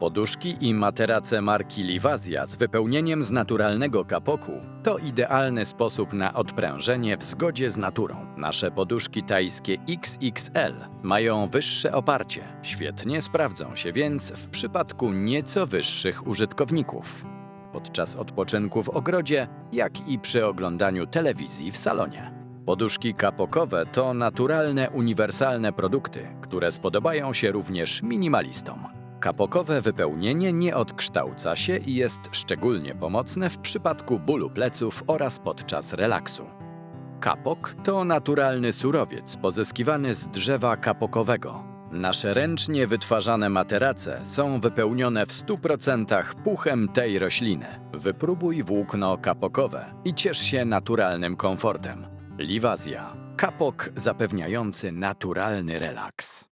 Poduszki i materace marki Livazia z wypełnieniem z naturalnego kapoku to idealny sposób na odprężenie w zgodzie z naturą. Nasze poduszki tajskie XXL mają wyższe oparcie. Świetnie sprawdzą się więc w przypadku nieco wyższych użytkowników. Podczas odpoczynku w ogrodzie, jak i przy oglądaniu telewizji w salonie. Poduszki kapokowe to naturalne, uniwersalne produkty, które spodobają się również minimalistom. Kapokowe wypełnienie nie odkształca się i jest szczególnie pomocne w przypadku bólu pleców oraz podczas relaksu. Kapok to naturalny surowiec pozyskiwany z drzewa kapokowego. Nasze ręcznie wytwarzane materace są wypełnione w 100% puchem tej rośliny. Wypróbuj włókno kapokowe i ciesz się naturalnym komfortem. Livazja. Kapok zapewniający naturalny relaks.